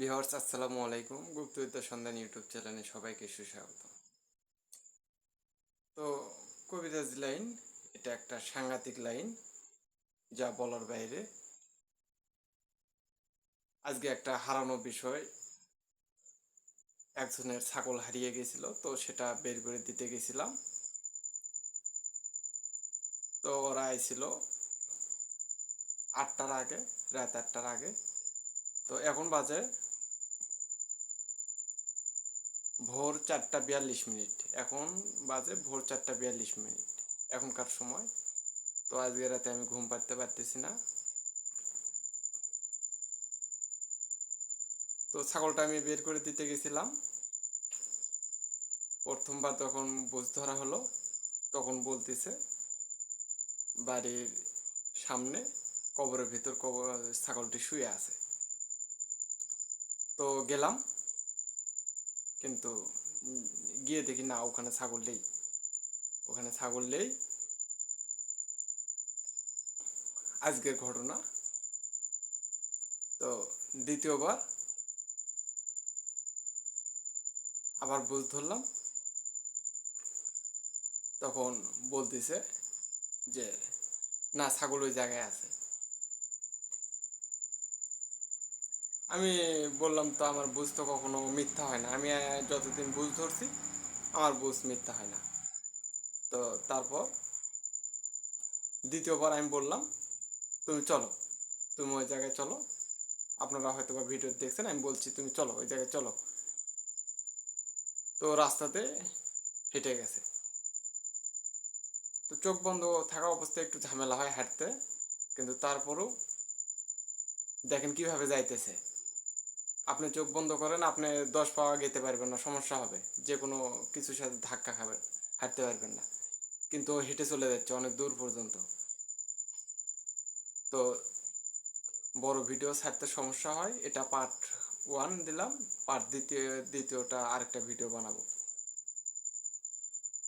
বিহার্স আসসালামু আলাইকুম গুপ্তবিদ্যা সন্ধান ইউটিউব চ্যানেলে সবাইকে সুস্বাগত। তো কবিরাজ লাইন এটা একটা সাংঘাতিক লাইন যা বলার বাইরে। আজকে একটা হারানো বিষয়, একজনের ছাগল হারিয়ে গেছিল, তো সেটা বের করে দিতে গেছিলাম। তো ওরা আইছিল আটটার আগে, রাত আটটার আগে। তো এখন বাজে ভোর চারটা বিয়াল্লিশ মিনিট। এখন বাজে ভোর চারটা বিয়াল্লিশ মিনিট। এখনকার সময়। তো আজকে রাতে আমি ঘুম পাড়তে পারতেছি না। তো ছাগলটা আমি বের করে দিতে গেছিলাম। প্রথমবার তখন বুঝ ধরা হলো, তখন বলতেছে, বাড়ির সামনে কবরের ভিতর কবর ছাগলটি শুয়ে আছে। তো গেলাম। কিন্তু গিয়ে দেখি, না, ওখানে ছাগল নেই। ওখানে ছাগল নেই। আজকের ঘটনা। তো দ্বিতীয়বার আবার বুঝ ধরলাম। তখন বলতেছে যে, না, ছাগল ওই জায়গায় আছে। আমি বললাম তো আমার বুঝ তো কখনো মিথ্যা হয় না। আমি যতদিন বুঝ ধরছি, আমার বুঝ মিথ্যা হয় না। তো তারপর দ্বিতীয়বার আমি বললাম, তুমি চলো, তুমি ওই জায়গায় চলো। আপনারা হয়তো বা ভিডিও দেখছেন, আমি বলছি তুমি চলো, ওই জায়গায় চলো। তো রাস্তাতে হেঁটে গেছে। তো চোখ বন্ধ থাকা অবস্থায় একটু ঝামেলা হয় হাঁটতে, কিন্তু তারপরেও দেখেন কীভাবে যাইতেছে। আপনি চোখ বন্ধ করেন, আপনি দশ পাওয়া গেতে পারবেন না, সমস্যা হবে। যে কোনো কিছুর সাথে ধাক্কা খাবেন, হাঁটতে পারবেন না। কিন্তু হেঁটে চলে যাচ্ছে, অনেক দূর পর্যন্ত। তো বড় ভিডিও ছাড়তে সমস্যা হয়, এটা পার্ট ওয়ান দিলাম পার্ট দ্বিতীয়, দ্বিতীয়টা আরেকটা ভিডিও বানাবো।